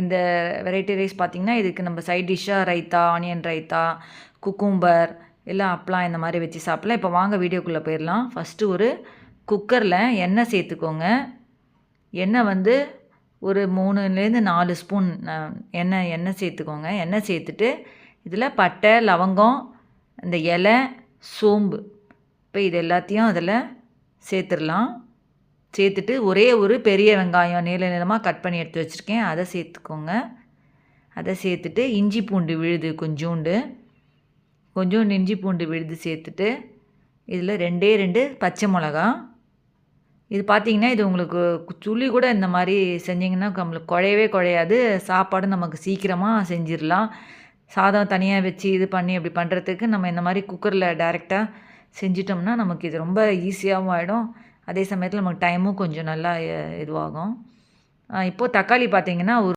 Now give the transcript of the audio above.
இந்த variety rice பார்த்திங்கன்னா இதுக்கு நம்ம சைட் டிஷ்ஷாக ரைத்தா ஆனியன் ரைத்தா குக்கும்பர் எல்லாம் அப்பளம் இந்த மாதிரி வச்சு சாப்பிட்லாம். இப்போ வாங்க வீடியோக்குள்ளே போயிடலாம். ஃபஸ்ட்டு ஒரு குக்கரில் எண்ணெய் சேர்த்துக்கோங்க. எண்ணெய் வந்து ஒரு மூணுலேருந்து நாலு ஸ்பூன் எண்ணெய் எண்ணெய் சேர்த்துக்கோங்க. எண்ணெய் சேர்த்துட்டு இதில் பட்டை லவங்கம் இந்த இலை சோம்பு. இப்போ இது எல்லாத்தையும் அதில் சேர்த்துடலாம். சேர்த்துட்டு ஒரே ஒரு பெரிய வெங்காயம் நீள நீளமாக கட் பண்ணி எடுத்து வச்சுருக்கேன். அதை சேர்த்துக்கோங்க. அதை சேர்த்துட்டு இஞ்சி பூண்டு விழுது கொஞ்சோண்டு. கொஞ்சோண்டு இஞ்சி பூண்டு விழுது சேர்த்துட்டு இதில் ரெண்டே ரெண்டு பச்சை மிளகா. இது பார்த்திங்கன்னா இது உங்களுக்கு சுள்ளி கூட இந்த மாதிரி செஞ்சிங்கன்னா நம்மளுக்கு குழையவே குழையாது. சாப்பாடு நமக்கு சீக்கிரமாக செஞ்சிடலாம். சாதம் தனியாக வச்சு இது பண்ணி அப்படி பண்ணுறதுக்கு நம்ம இந்த மாதிரி குக்கரில் டைரெக்டாக செஞ்சிட்டோம்னா நமக்கு இது ரொம்ப ஈஸியாகவும் ஆகிடும் அதே சமயத்தில் நமக்கு டைமும் கொஞ்சம் நல்லா இதுவாகும். இப்போது தக்காளி பார்த்திங்கன்னா ஒரு